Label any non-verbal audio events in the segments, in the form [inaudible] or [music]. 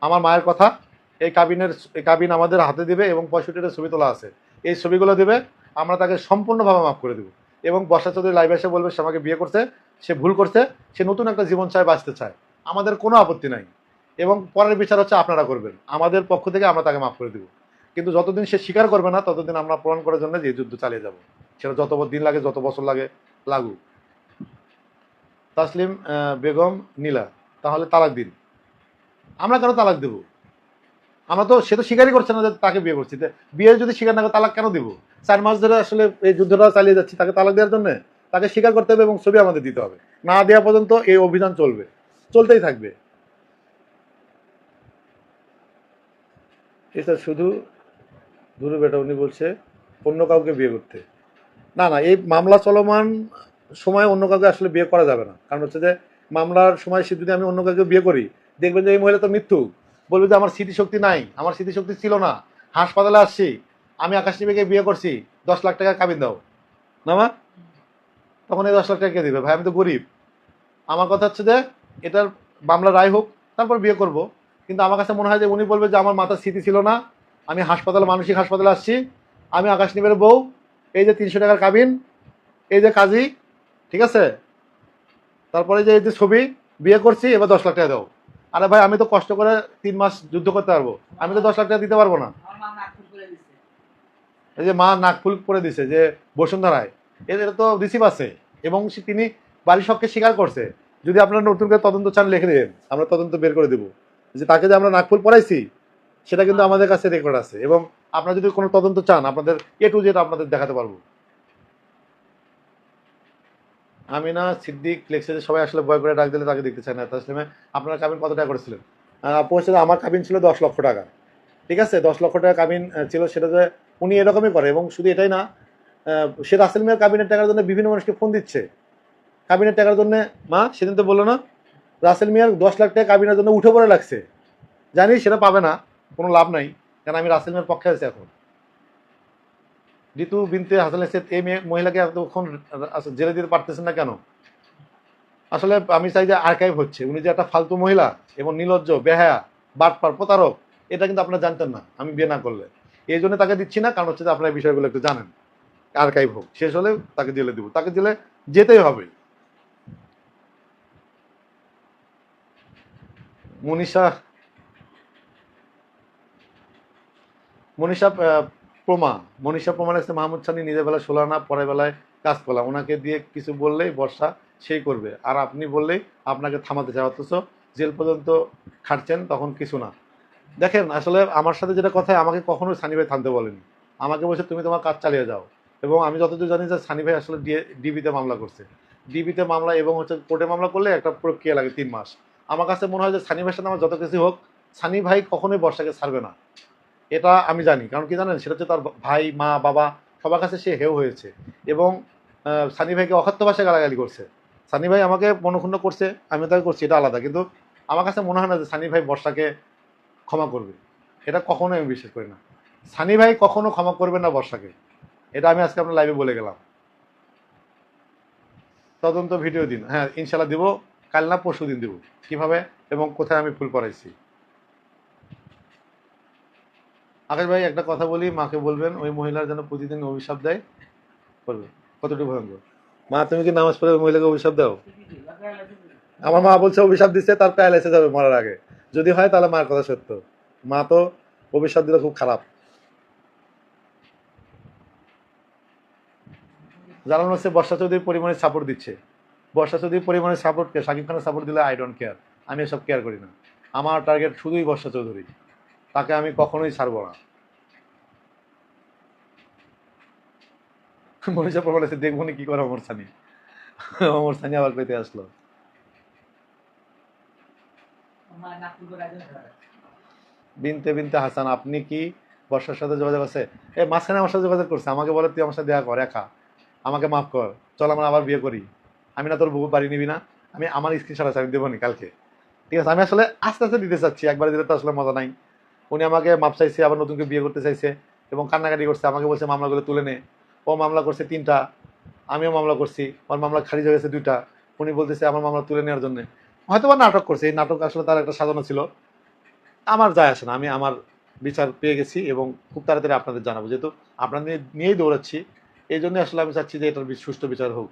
আমার মায়ের কথা, এই কাবিনের কাবিন আমাদের হাতে দিবে এবং পঁয়ষট্টিটা ছবি তোলা আছে। এই ছবিগুলো দেবে, আমরা তাকে সম্পূর্ণভাবে মাফ করে দেবো। এবং বর্ষা চৌধুরী লাইভ এসে বলবে, সে আমাকে বিয়ে করছে, সে ভুল করছে, সে নতুন একটা জীবন চায়, বাঁচতে চায়। আমাদের কোনো আপত্তি নাই। এবং পরের বিচার হচ্ছে আপনারা করবেন। আমাদের পক্ষ থেকে আমরা তাকে মাফ করে দেবো। কিন্তু যতদিন সে স্বীকার করবে না, ততদিন আমরা প্রমাণ করার জন্য যে যুদ্ধ চালিয়ে যাব। সেটা যত দিন লাগে, যত বছর লাগে, লাগুক। তাসলিম বেগম, নীলা, তাহলে তালাক দিন। আমরা কেন তালাক দেব? আমরা তো, সে তো স্বীকারই করছে না যে তাকে বিয়ে করছি। বিয়ে যদি স্বীকার না করে, তালাক কেন দিব? চার মাস ধরে আসলে এই যুদ্ধটা চালিয়ে যাচ্ছি, তাকে তালাক দেওয়ার জন্য? তাকে স্বীকার করতে হবে এবং ছবি আমাদের দিতে হবে। না দেওয়া পর্যন্ত এই অভিযান চলবে। চলতেই থাকবে। এটা শুধু দুরু বেটা, উনি বলছে অন্য কাউকে বিয়ে করতে। না না, এই মামলা চলমান সময় অন্য কাউকে আসলে বিয়ে করা যাবে না। কারণ হচ্ছে যে, মামলার সময় সে যদি আমি অন্য কাউকে বিয়ে করি দেখবেন যে এই মহিলা তো মৃত্যু। বলবে যে আমার স্মৃতিশক্তি নাই, আমার স্মৃতিশক্তি ছিল না। হাসপাতালে আসছি, আমি আকাশ নিবেকে বিয়ে করছি, দশ লাখ টাকা কাবিন দাও। না মা? তখন এই দশ লাখ টাকা কে দিবে? ভাই, আমি তো গরিব। আমার কথা হচ্ছে যে, এটার মামলা রায় হোক, তারপর বিয়ে করব। কিন্তু আমার কাছে মনে হয় যে উনি বলবে যে আমার মাথার স্মৃতি ছিল না। আমি হাসপাতালে, মানসিক হাসপাতালে আসছি। আমি আকাশ নিবের বউ, এই যে তিনশো টাকার কাবিন, এই যে কাজী, ঠিক আছে? তারপরে যে এই যে ছবি, বিয়ে করছি, এবার দশ লাখ টাকা দাও। আরে ভাই আমি তো কষ্ট করে তিন মাস যুদ্ধ করতে পারব। আমি তো দশ লাখ টাকা দিতে পারব না। আমার মা নাক ফুল করে দিছে। এই যে মা নাকফুল করে দিছে যে বসুন্ধরায় এদের তো রিসিভ আছে। এবং সে- তিনি বাড়ির সবকে স্বীকার করছে। যদি আপনারা নতুন করে তদন্ত চান লিখে দেন আমরা তদন্ত বের করে দেবো। যে তাকে যে আমরা নাকফুল পড়াইছি সেটা কিন্তু আমাদের কাছে রেকর্ড আছে। এবং আপনারা যদি কোনো তদন্ত চান আপনাদের এ টু জেড আপনাদের দেখাতে পারব। আমি না সিদ্দিক লেখছে যে সবাই আসলে ভয় করে ডাক দিলে তাকে দেখতে চায় না। তাসলিমে আপনার কাবিন কত টাকা করেছিলেন? হচ্ছে আমার কাবিন ছিল দশ লক্ষ টাকা। ঠিক আছে? দশ লক্ষ টাকা কাবিন ছিল সেটা যে উনি এরকমই করে এবং শুধু এটাই না সে রাসেল মিয়ার কাবিনের টাকার জন্য বিভিন্ন মানুষকে ফোন দিচ্ছে। কাবিনের টাকার জন্য, মা, সেদিন তো বলল না, রাসেল মিয়ার দশ লাখ টাকা কাবিনের জন্য উঠে পড়ে লাগছে। জানি সেটা পাবে না, কোনো লাভ নাই কারণ আমি রাসেল মিয়ার পক্ষে আছি এখন। ঋতু, বিনতে, হাসান এসে এই মেয়ে মহিলাকে এতক্ষণ জেলে দিতে পারতেছেন না কেন? আসলে আমি চাই যে আর্কাইভ হচ্ছে। উনি যে একটা ফালতু মহিলা, এবং নির্লজ্জ বেহায়া, বাটপার, প্রতারক, এটা কিন্তু আপনারা জানতেন না, আমি বিয়ে না করলে। এই জন্য তাকে দিচ্ছি না, কারণ হচ্ছে যে আপনারা বিষয়গুলো একটু জানেন। আর্কাইভ হোক, শেষ হলে তাকে জেলে দিব। তাকে জেলে যেতেই হবে। মনীষা মনীষা প্রমা মনীষা প্রমাণ আছে, মাহমুদ সানি নিজের বেলা ষোলো আনা পরের বেলায় কাজ করলাম। ওনাকে দিয়ে কিছু বললেই বর্ষা সেই করবে। আর আপনি বললেই আপনাকে থামাতে চায়, অথচ জেল পর্যন্ত খাটছেন, তখন কিছু না। দেখেন, আসলে আমার সাথে যেটা কথা আমাকে কখনোই সানি ভাই থামতে বলেনি। আমাকে বলছে, তুমি তোমার কাজ চালিয়ে যাও। এবং আমি যতদূর জানি যে সানি ভাই আসলে ডিবিতে মামলা করছে। ডিবিতে মামলা এবং হচ্ছে কোর্টে মামলা করলে একটা প্রক্রিয়া লাগে তিন মাস। আমার কাছে মনে হয় যে সানি ভাইয়ের সাথে আমার যত কিছু হোক, সানি ভাই কখনোই বর্ষাকে ছাড়বে না। এটা আমি জানি, কারণ কি জানেন, সেটা হচ্ছে তার ভাই, মা, বাবা, সবার কাছে সে হেও হয়েছে। এবং সানি ভাইকে অখাত্য ভাষায় গালাগালি করছে। সানি ভাই আমাকে মনক্ষুণ্ণ করছে আমি তাকে করছি, এটা আলাদা। কিন্তু আমার কাছে মনে হয় না যে সানি ভাই বর্ষাকে ক্ষমা করবে। এটা কখনোই আমি বিশ্বাস করি না। সানি ভাই কখনো ক্ষমা করবে না বর্ষাকে। এটা আমি আজকে আপনার লাইভে বলে গেলাম। তদন্ত ভিডিও দিন। হ্যাঁ ইনশাল্লাহ দিব। কাল না পরশু দিন দিব। কীভাবে এবং কোথায় আমি ফুল পড়াইছি আকাশ ভাই, একটা কথা বলি, মাকে বলবেন, ওই মহিলার যেন প্রতিদিন অভিশাপ দেয়। বলবে, কতটুকু ভয়ঙ্কর। মা, তুমি কি নামাজ পড়ে ওই মহিলাকে অভিশাপ দাও? আমার মা বলছে, অভিশাপ দিচ্ছে, তার প্যারালাইসিস যাবে মরার আগে। যদি হয়, তাহলে মার কথা সত্য। মা তো অভিশাপ দিলে খুব খারাপ। জানানো হচ্ছে বর্ষা চৌধুরীর পরিমাণে সাপোর্ট দিচ্ছে। বর্ষা চৌধুরীর পরিমাণে সাপোর্টকে শাকিব খানের সাপোর্ট দিলে আই ডোন্ট কেয়ার আমি এসব কেয়ার করি না। আমার টার্গেট শুধুই বর্ষা চৌধুরী। তাকে আমি কখনোই ছাড়বো না। মনীষা প্রবল আছে দেখব নি কি করে অমর সানি। অমর সানি আবার পেতে আসলো। বিনতে বিনতে হাসান আপনি কি বর্ষার সাথে যোগাযোগ আছে? এ মাঝখানে আমার সাথে যোগাযোগ করছে। আমাকে বলে তুই আমার সাথে দেখা কর একা। আমাকে মাফ কর। চল আমরা আবার বিয়ে করি। আমি না তোর বউ বাড়ি নিবি না। আমি আমার স্ক্রিনশট আছে আমি দেবো নি কালকে। ঠিক আছে আমি আসলে আস্তে আস্তে দিতে চাচ্ছি। একবারে দিলে তো আসলে মজা নাই। উনি আমাকে মাপ চাইছে, আবার নতুনকে বিয়ে করতে চাইছে এবং কান্নাকাটি করছে, আমাকে বলছে মামলাগুলো তুলে নে। ও মামলা করছে তিনটা, আমিও মামলা করছি, ওর মামলা খারিজ হয়ে গেছে দুইটা। উনি বলতেছে আমার মামলা তুলে নেওয়ার জন্য। হয়তো বা নাটক করছে, এই নাটক আসলে তার একটা সাজানো ছিল। আমার যায় আসে না, আমি আমার বিচার পেয়ে গেছি এবং খুব তাড়াতাড়ি আপনাদের জানাব। যেহেতু আপনাদের নিয়েই দৌড়াচ্ছি, এই জন্য আসলে আমি চাচ্ছি যে এটার সুষ্ঠু বিচার হোক।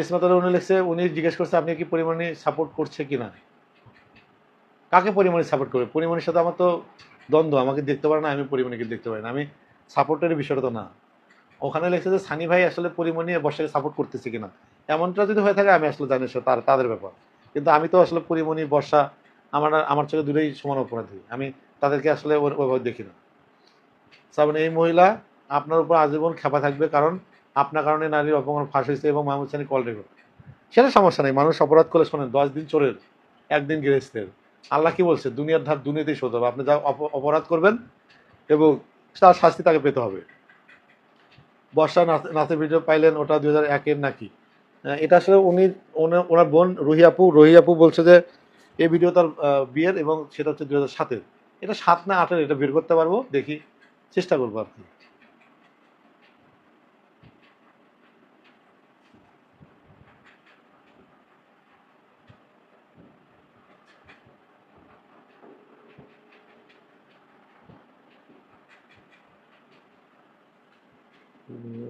ইসমাতার উনি লিখছে, উনি জিজ্ঞেস করছে, আপনি কি পরিমাণে সাপোর্ট করছে কি না কাকে পরিমাণে সাপোর্ট করবে? পরিমাণের সাথে আমার তো দ্বন্দ্ব, আমাকে দেখতে পারে না, আমি পরিমাণীকে দেখতে পারি না। আমি সাপোর্টের বিষয়টা তো না। ওখানে লিখছে যে, সানি ভাই আসলে পরিমাণে বর্ষাকে সাপোর্ট করতেছে কিনা? এমনটা যদি হয়ে থাকে, আমি আসলে জানি তার, তাদের ব্যাপার। কিন্তু আমি তো আসলে পরিমণি, বর্ষা, আমার আমার চোখে দূরেই সমান অপরাধী। আমি তাদেরকে আসলে ওইভাবে দেখি না। সাবেন এই মহিলা, আপনার উপর আজীবন খেপা থাকবে, কারণ আপনার কারণে নারীর অপমান ফাঁস হয়েছে এবং মাহমুদ সানি কল রেকর্ড সেটা সমস্যা নেই, মানুষ অপরাধ করলে শোনেন, দশ দিন চোরের, একদিন গৃহস্থের আল্লাহ কি বলছে? দুনিয়ার ধার দুনিয়াতেই শোধ হবে। আপনি যা অপ- অপরাধ করবেন এবং তার শাস্তি তাকে পেতে হবে। বর্ষা নাচ- নাচের ভিডিও পাইলেন, ওটা দুই হাজার একের নাকি? এটা আসলে উনি ওনা- ওনার বোন রুহি আপু রুহি আপু বলছে যে, এই ভিডিও তার বিয়ের এবং সেটা হচ্ছে দু হাজার সাতের। এটা সাত না আটের, এটা বের করতে পারব, দেখি, চেষ্টা করব আর কি। এমন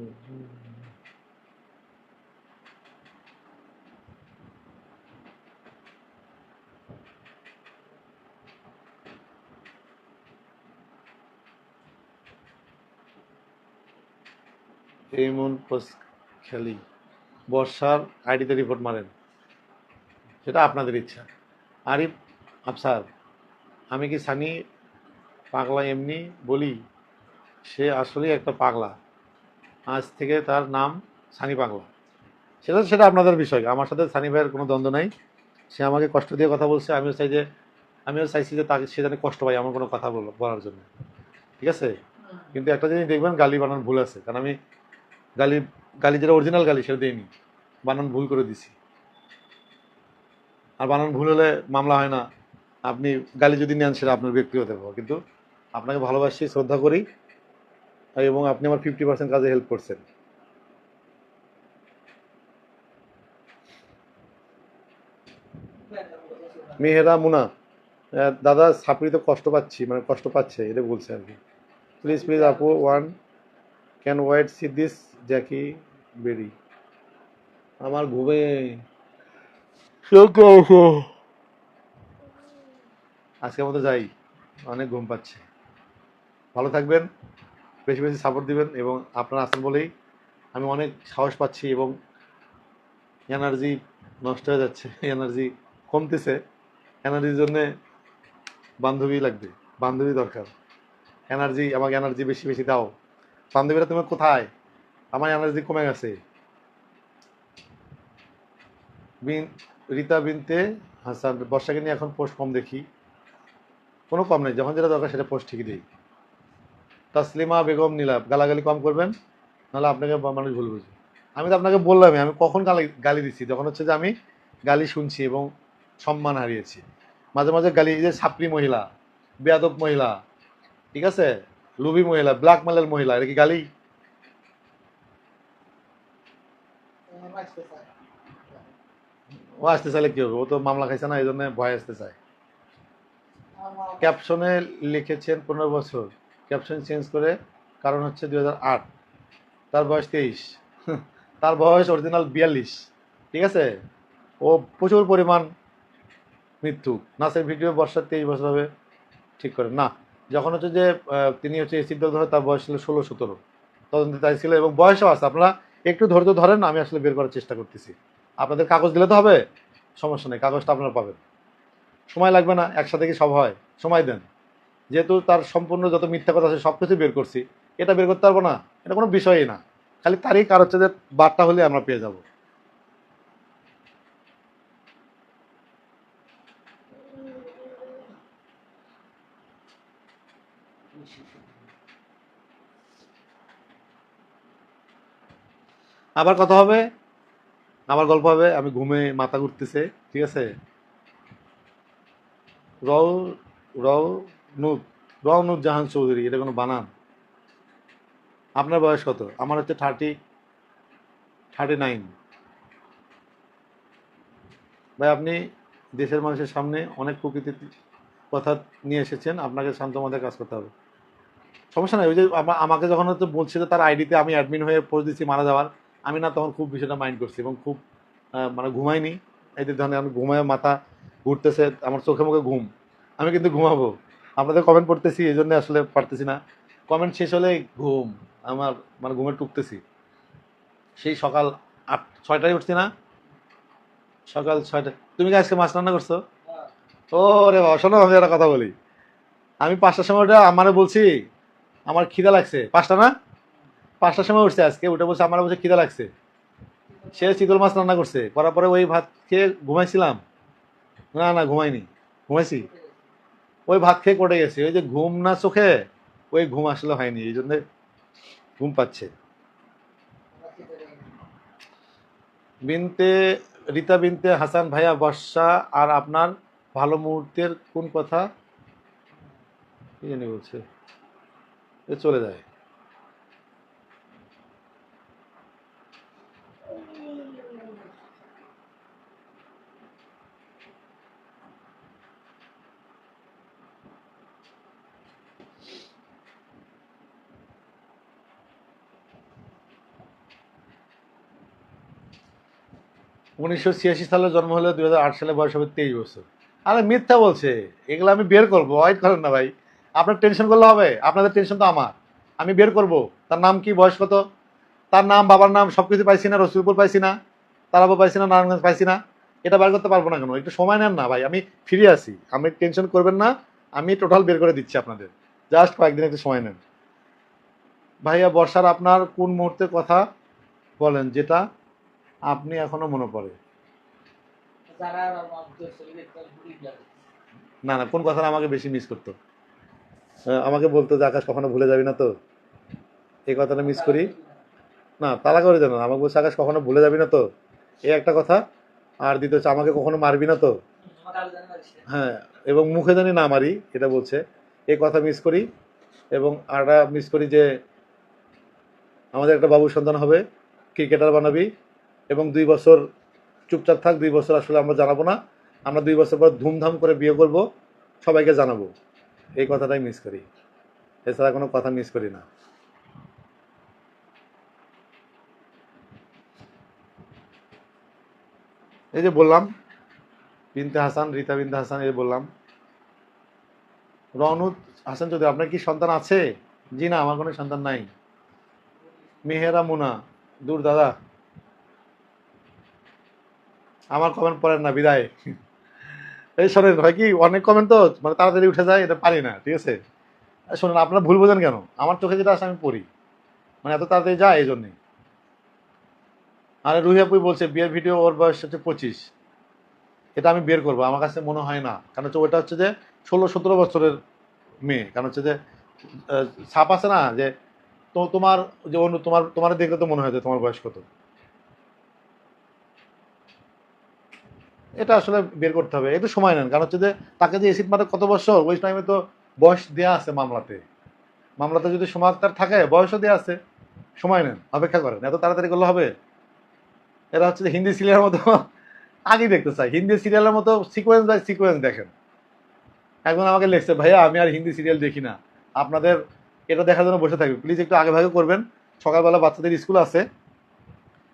পোস্ট খেলি। বর্ষার আইডিতে রিপোর্ট মারেন। সেটা আপনাদের ইচ্ছা। আরিফ, আফসার, আমি কি সানি পাগলা এমনি বলি? সে আসলেই একটা পাগলা। আজ থেকে তার নাম সানি পাগলা সেটা সেটা আপনাদের বিষয়। আমার সাথে সানি ভাইয়ের কোনো দ্বন্দ্ব নাই। সে আমাকে কষ্ট দিয়ে কথা বলছে, আমিও চাই যে, আমিও চাইছি যে তাকে, সে জানে কষ্ট পাই আমার কোনো কথা বল- বলার জন্য। ঠিক আছে? কিন্তু একটা জিনিস দেখবেন, গালি বানান ভুল আছে। কারণ আমি গালি গালি যেটা অরিজিনাল গালি, সেটা দিইনি। বানান ভুল করে দিছি। আর বানান ভুল হলে মামলা হয় না। আপনি গালি যদি নেন, সেটা আপনার ব্যক্তিগত কিন্তু আপনাকে ভালোবাসি, শ্রদ্ধা করি। এবং আপনি আমার ফিফটি পার্সেন্ট কাজে হেল্প করছেন। মেহেরা মুনা দাদা সাপড়িতে কষ্ট পাচ্ছি মানে কষ্ট পাচ্ছে এটা বলছে আর কি। প্লিজ প্লিজ আপু one can wait see this Jackie berry আমার ঘুমে আজকের মতো যাই অনেক ঘুম পাচ্ছে। ভালো থাকবেন। বেশি বেশি সাপোর্ট দিবেন এবং আপনারা আসেন বলেই আমি অনেক সাহস পাচ্ছি এবং এনার্জি নষ্ট হয়ে যাচ্ছে এনার্জি কমতেছে। এনার্জির জন্যে বান্ধবী লাগবে, বান্ধবী দরকার। এনার্জি আমাকে এনার্জি বেশি বেশি দাও। বান্ধবীরা তুমি কোথায়? আমার এনার্জি কমে গেছে। বিন, রীতা বিনতে হাসান, বর্ষাকে নিয়ে এখন পোস্ট কম দেখি। কোনো কম নেই, যখন যেটা দরকার সেটা পোস্ট ঠিকই দিই। তাসলিমা বেগম নীলাভ গালাগালি কম করবেন, নাহলে আপনাকে মানুষ ভুল বুঝবে। আমি তো আপনাকে বললামই, আমি কখন গালি গালি দিচ্ছি যখন হচ্ছে যে আমি গালি শুনছি এবং সম্মান হারিয়েছি। মাঝে মাঝে গালি যে ছাপরি মহিলা, বেয়াদব মহিলা, ঠিক আছে? লুবি মহিলা ব্ল্যাক মেলের মহিলা, এটা কি গালি? ও আসতে চাইলে কি হবে? ও তো মামলা খাইছে না, এই জন্য ভয় আসতে চায়। ক্যাপশনে লিখেছেন পনেরো বছর। ক্যাপশন চেঞ্জ করে, কারণ হচ্ছে দুই তার বয়স তেইশ। [laughs] তার বয়স অরিজিনাল বিয়াল্লিশ। ঠিক আছে? ও প্রচুর পরিমাণ মৃত্যু। নাচের ভিডিও বর্ষার তেইশ বছর হবে। ঠিক করে। না, যখন হচ্ছে যে তিনি হচ্ছে এসিড ধরে, তার বয়স ছিল ষোলো সতেরো। তদন্তে তাই ছিল এবং বয়সও আছে। আপনারা একটু ধৈর্য ধরেন, আমি আসলে বের করার চেষ্টা করতেছি। আপনাদের কাগজ দিলে তো হবে? সমস্যা নেই, কাগজটা আপনারা পাবেন। সময় লাগবে না, একসাথে কি সব হয়? সময় দেন। যেহেতু তার সম্পূর্ণ যত মিথ্যা কথা আছে সব কিছু বের করছি। এটা বের করতে পারব না, এটা কোনো বিষয়ই না। খালি তারিখ আর হচ্ছে যে, বারটা হলে আমরা পেয়ে যাব। আবার কথা হবে, আবার গল্প হবে, আমি ঘুমে মাথা ঘুরতেছে, ঠিক আছে? রও রও নুদ রও নুদ জাহান চৌধুরী, এটা কোনো বানান? আপনার বয়স কত? আমার হচ্ছে থার্টি থার্টি নাইন ভাই, আপনি দেশের মানুষের সামনে অনেক প্রকৃতির কথা নিয়ে এসেছেন, আপনাকে শান্ত মাথায় কাজ করতে হবে। সমস্যা নাই, ওই যে আমা- আমাকে যখন হয়তো বলছিল তার আইডিতে আমি অ্যাডমিন হয়ে পোস্ট দিচ্ছি মারা যাওয়ার, আমি না তখন খুব বিষয়টা মাইন্ড করছি এবং খুব মানে ঘুমাইনি। এই যে ধরেন আমি ঘুমায় মাথা ঘুরতেছে, আমার চোখে মুখে ঘুম। আমি কিন্তু ঘুমাবো। আপনাদের কমেন্ট পড়তেছি এই জন্য আসলে পারতেছি না। কমেন্ট শেষ হলে ঘুম, আমার মানে ঘুমে টুকতেছি। সেই সকাল আট, ছয়টায় উঠছি না? সকাল ছয়টা, তুমি কি আজকে মাছ রান্না করছ? ও রে বাবা, শোনো, আমি একটা কথা বলি। আমি পাঁচটার সময় ওটা আমারে বলছি, আমার খিদা লাগছে। পাঁচটা না? পাঁচটার সময় উঠছে আজকে, উঠে বলছে, আমার বলছে খিদা লাগছে। সে চিতল মাছ রান্না করছে, করার পরে ওই ভাত খেয়ে ঘুমাইছিলাম। না না, ঘুমাইনি। ঘুমাইছি? ওই ভাত খেয়ে পড়ে গেছে। ওই যে ঘুম না চোখে, ওই ঘুম আসলে হয়নি, এই জন্য ঘুম পাচ্ছে। বিনতে, রীতা বিনতে, হাসান ভাইয়া, বর্ষা, আর আপনার ভালো মুহূর্তের কোন কথা? কি জানি বলছে। চলে যায়। উনিশশো ছিয়াশি সালে জন্ম হলে দু হাজার আট সালে বয়স হবে তেইশ বছর। আরে মিথ্যা বলছে। এগুলো আমি বের করব ওয়াইট করেন না ভাই। আপনার টেনশন করলে হবে, আপনাদের টেনশন তো আমার। আমি বের করব। তার নাম কি, বয়স কত? তার নাম, বাবার নাম সব কিছু পাইছি না, রসুলপুর পাইছি না তারাবো পাইছি না, নারায়ণগঞ্জ পাইছি না। এটা বের করতে পারব না কেন? একটু সময় নেন না ভাই, আমি ফিরে আসি। আমি টেনশন করবেন না, আমি টোটাল বের করে দিচ্ছি আপনাদের। জাস্ট কয়েকদিন একটু সময় নেন। ভাইয়া, বর্ষার আপনার কোন মুহূর্তের কথা বলেন? যেটা আপনি এখনও মনে পড়ে? না না কোন কথাটা আমাকে বেশি মিস করতো? আমাকে বলতো যে আকাশ কখনো ভুলে যাবি না তো? এই কথাটা মিস করি? না তালা করে জানো আমাকে বলছে আকাশ কখনো ভুলে যাবি না তো? এই একটা কথা। আর দ্বিতীয় হচ্ছে আমাকে কখনো মারবি না তো? হ্যাঁ এবং মুখে জানি না মারি এটা বলছে। এই কথা মিস করি এবং আরটা মিস করি যে আমাদের একটা বাবু সন্তান হবে ক্রিকেটার বানাবি। এবং দুই বছর চুপচাপ থাক, দুই বছর আসলে আমরা জানাব না। আমরা দুই বছর পর ধুমধাম করে বিয়ে করব, সবাইকে জানাব। এই কথাটাই মিস করি। এছাড়া কোনো কথা মিস করি না। এই যে বললাম, বিনতে হাসান, রীতা বিনতে হাসান, এই বললাম। রনুদ হাসান চৌধুরী, আপনার কি সন্তান আছে? জি না, আমার কোনো সন্তান নাই। মেহেরা মুনা, দূর দাদা। আমার কমেন্ট পড়েন না, বিদায়। এই শোনেন, হয় কি, অনেক কমেন্ট তো মানে তাড়াতাড়ি উঠে যায়, এটা পারি না, ঠিক আছে? শোনেন, আপনারা ভুল বোঝেন কেন? আমার চোখে যেটা আসে, আমি পড়ি। মানে এত তাড়াতাড়ি যায়, এই জন্যই আরে রুহিয়াপুই বলছে, বিয়ের ভিডিও ওর বয়স হচ্ছে পঁচিশ। এটা আমি বের করব, আমার কাছে মনে হয় না। কারণ হচ্ছে ওটা হচ্ছে যে ষোলো, সতেরো বছরের মেয়ে। কারণ হচ্ছে যে ছাপ আছে না, যে তো তোমার, যে অন্য তোমার তোমার দেখলে তো মনে হয় যে তোমার বয়স কত। এটা আসলে বের করতে হবে। একটু সময় নেন, কারণ হচ্ছে যে তাকে যে এসিড মারে কত বছর, ওই টাইমে তো বয়স দেওয়া আছে মামলাতে। মামলাতে যদি সময় তার থাকে, বয়সও দেওয়া আছে। সময় নেন, অপেক্ষা করেন, এত তাড়াতাড়ি করলে হবে? এরা হচ্ছে হিন্দি সিরিয়ালের মতো আগে দেখতে চাই হিন্দি সিরিয়ালের মতো সিকোয়েন্স বাই সিকোয়েন্স দেখেন। একজন আমাকে লিখছে, ভাইয়া, আমি আর হিন্দি সিরিয়াল দেখি না। আপনাদের এটা দেখার জন্য বসে থাকবে। প্লিজ একটু আগে ভাগে করবেন। সকালবেলা বাচ্চাদের স্কুল আছে।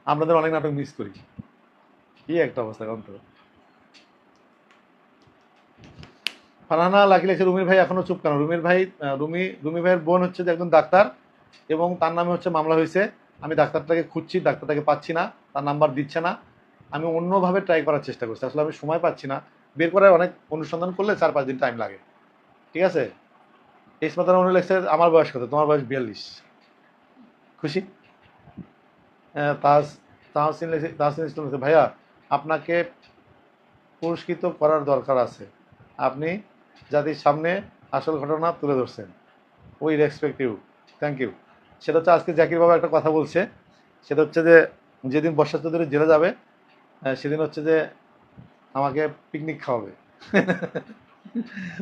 আপনাদের অনেক নাটক মিস করি। কি একটা অবস্থা তো ফারহানা লাকি লেখছে রুমির ভাই এখনও চুপ কেন? রুমির ভাই রুমি রুমি ভাইয়ের বোন হচ্ছে যে একজন ডাক্তার এবং তার নামে হচ্ছে মামলা হয়েছে। আমি ডাক্তারটাকে খুঁজছি, ডাক্তারটাকে পাচ্ছি না, তার নাম্বার দিচ্ছে না। আমি অন্যভাবে ট্রাই করার চেষ্টা করছি, আসলে আমি সময় পাচ্ছি না। বের করার অনেক অনুসন্ধান করলে চার পাঁচ দিন টাইম লাগে। ঠিক আছে? এই ইসমাতার উনি লেখছে, আমার বয়স কত? তোমার বয়স বিয়াল্লিশ। খুশি? তাজ, তাহসিন তাহসিন ইসলাম ভাইয়া, আপনাকে পুরস্কৃত করার দরকার আছে। আপনি জাতির সামনে আসল ঘটনা তুলে ধরছেন। We respect you thank you সেটা হচ্ছে আজকে জাকির বাবা একটা কথা বলছে। সেটা হচ্ছে যে, যেদিন বর্ষা চৌধুরী জেলে যাবে সেদিন হচ্ছে যে আমাকে পিকনিক খাওয়াবে।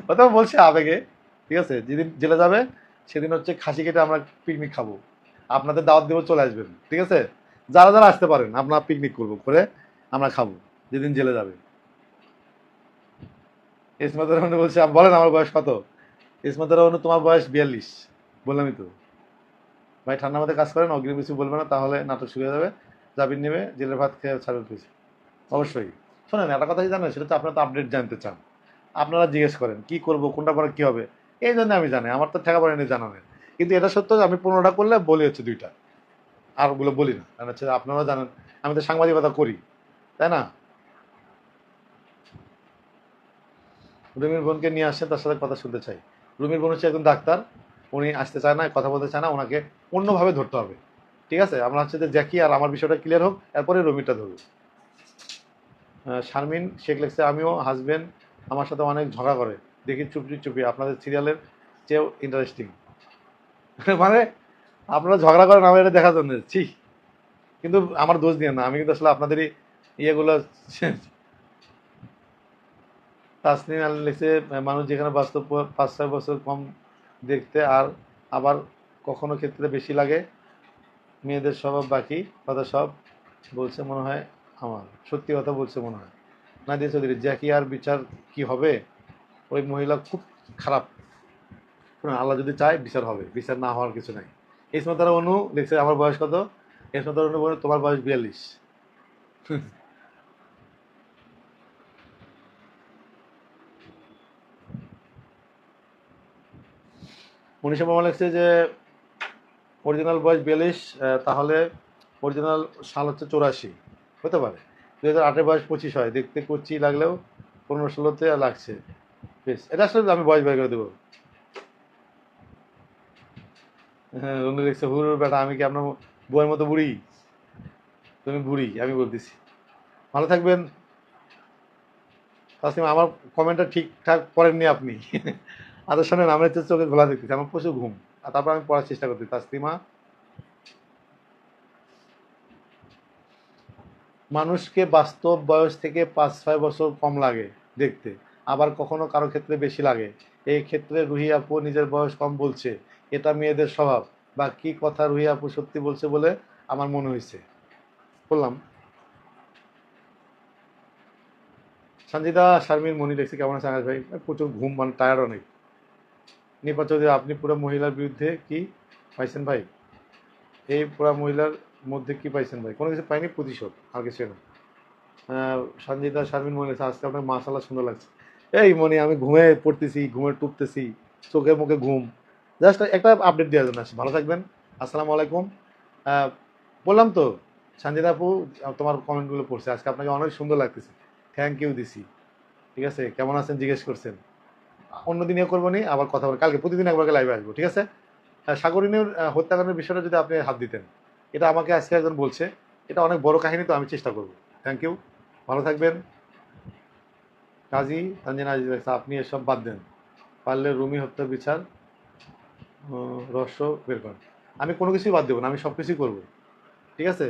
ওটা বলছে আবেগে, ঠিক আছে? যেদিন জেলে যাবে, সেদিন হচ্ছে খাসি কেটে আমরা পিকনিক খাব। আপনাদের দাওয়াত দেবো, চলে আসবেন, ঠিক আছে? যারা যারা আসতে পারেন আপনারা পিকনিক করব, করে আমরা খাব, যেদিন জেলে যাবে। ইসমাত রহমান বলছে বলেন আমার বয়স কত? ইসমাত রহমান তোমার বয়স বিয়াল্লিশ। বললামই তো। ভাই ঠান্ডা মাথায় কাজ করেন, অগ্রিম কিছু বলবে না, তাহলে নাটক শুরু হয়ে যাবে। জাবির নেবে, জেলের ভাত খেয়ে ছাড়বে পিছিয়ে অবশ্যই। শোনেন, একটা কথা কি জানেন? সেটা তো আপনারা তো আপডেট জানতে চান। আপনারা জিজ্ঞেস করেন, কি করব, কোনটা পরে কি হবে? এই জন্য আমি জানি, আমার তো ঠেকা পড়ে নিয়ে জানা নেই। কিন্তু এটা সত্য যে আমি পনেরোটা করলে বলি হচ্ছে দুইটা। আর ওগুলো বলি না। কারণ হচ্ছে আপনারা জানেন, আমি তো সাংবাদিকতা করি, তাই না? রুমির বোনকে নিয়ে আসছেন তার সাথে কথা শুনতে চাই। রুমির বোন হচ্ছে একজন ডাক্তার, উনি আসতে চায় না, কথা বলতে চায় না, ওনাকে অন্যভাবে ধরতে হবে। ঠিক আছে? আমরা হচ্ছে যে জ্যাকি, আর আমার বিষয়টা ক্লিয়ার হোক, এরপরে রুমিটা ধরব শারমিন শেখ লেখছে, আমিও হাজবেন্ড আমার সাথে অনেক ঝগড়া করে। দেখি চুপি চুপি, আপনাদের সিরিয়ালের চেয়েও ইন্টারেস্টিং [laughs] মানে আপনারা ঝগড়া করেন, আমার এটা দেখার জন্য। ছি! কিন্তু আমার দোষ দিয়ে না, আমি কিন্তু আসলে আপনাদেরই ইয়েগুলো [laughs] তাসনিম আলী লিখছে মানুষ যেখানে বাস্তব পাঁচ, ছয় বছর কম দেখতে আর আবার কখনো ক্ষেত্রে বেশি লাগে, মেয়েদের স্বভাব বাকি, কথা সব বলছে মনে হয় আমার, সত্যি কথা বলছে মনে হয়। না নাদিয়া চৌধুরী, জ্যাকি আর বিচার কি হবে? ওই মহিলা খুব খারাপ। আল্লাহ যদি চায় বিচার হবে, বিচার না হওয়ার কিছু নাই। ইসমতারা অনু লিখছে আমার বয়স কত? ইসমতারা অনু বলে তোমার বয়স বিয়াল্লিশ। মনীষা মামা লিখছে যে অরিজিনাল বয়স বিয়াল্লিশ তাহলে অরিজিনাল সাল হচ্ছে চৌরাশি। হতে পারে। দু হাজার আটের বয়স পঁচিশ হয়। দেখতে কচি লাগলেও পনেরো ষোলোতে লাগছে। বেশ, এটা আসলে আমি বয়স বের করে দেবো। হ্যাঁ রনু লিখছে, হুর বেটা, আমি কি আপনার বইয়ের মতো বুড়ি? তুমি বুড়ি, আমি বলতেছি। ভালো থাকবেন। তাসলিম, আমার কমেন্টটা ঠিকঠাক করেননি আপনি। আচ্ছা শোনেন আমরা হচ্ছে চোখে ঘোলা দেখতেছি, আমার প্রচুর ঘুম। আর তারপর আমি পড়ার চেষ্টা করতেছি। তাসলিমা মানুষকে বাস্তব বয়স থেকে পাঁচ, ছয় বছর কম লাগে দেখতে, আবার কখনো কারও ক্ষেত্রে বেশি লাগে। এই ক্ষেত্রে রুহি আপু নিজের বয়স কম বলছে, এটা মেয়েদের স্বভাব। বা কি কথা রুহি আপু সত্যি বলছে বলে আমার মনে হয়েছে। বললাম সঞ্জিতা শারমিন মনি দেখছি কেমন আছে আকাশ ভাই? প্রচুর ঘুম মানে টায়ার্ড অনেক। নিপা আপনি পুরো মহিলার বিরুদ্ধে কি পাইছেন ভাই? এই পুরা মহিলার মধ্যে কি পাইছেন ভাই? কোনো কিছু পাইনি প্রতিশোধ, আর কিছু না। সঞ্জিতা শারমিন মনে হচ্ছে আজকে আপনার মাসাল্লাহ সুন্দর লাগছে। এই মনি, আমি ঘুমে পড়তেছি, ঘুমে টুপতেছি, চোখে মুখে ঘুম। জাস্ট একটা আপডেট জন্য আসছি। ভালো থাকবেন, আসসালামু আলাইকুম। বললাম তো সঞ্জিতা আপু, তোমার কমেন্টগুলো পড়ছে। আজকে আপনাকে অনেক সুন্দর লাগতেছে। থ্যাংক ইউ দিছি। ঠিক আছে? কেমন আছেন? জিজ্ঞেস করছেন। অন্য দিনে করব নি, আবার কথা বলব কালকে প্রতিদিন একবার লাইভে আসব, ঠিক আছে? সাগরিনীর হত্যাকাণ্ডের বিষয়টা যদি আপনি হাত দিতেন, এটা আমাকে আজকে একজন বলছে, এটা অনেক বড় কাহিনী, তো আমি চেষ্টা করব। থ্যাংক ইউ ভালো থাকবেন। কাজী তানজিনা আপনি এসব বাদ দেন। পারলে রুমি হত্যার বিচার রহস্য বের করেন। আমি কোনো কিছুই বাদ দেবো না, আমি সব কিছুই করব। ঠিক আছে?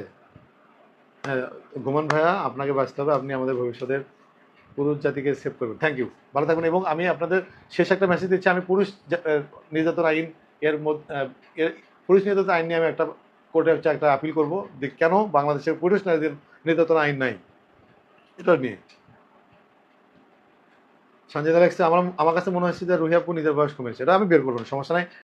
হ্যাঁ গোমান ভাইয়া, আপনাকে বাঁচতে হবে, আপনি আমাদের ভবিষ্যতের পুরুষ জাতিকে সেভ করবেন। থ্যাংক ইউ ভালো থাকবেন এবং আমি আপনাদের শেষ একটা মেসেজ দিচ্ছি। আমি পুরুষ নির্যাতন আইন এর মধ্যে পুরুষ নির্যাতন আইন নিয়ে আমি একটা কোর্টে হচ্ছে একটা আপিল করব যে কেন বাংলাদেশের পুরুষ নির্যাতন- নির্যাতন আইন নাই? এটা নিয়ে। সঞ্জয় দা আমার আমার কাছে মনে হচ্ছে যে রুহিয়াপু নিজের বয়স কমেছে এটা আমি বের করব সমস্যা নাই।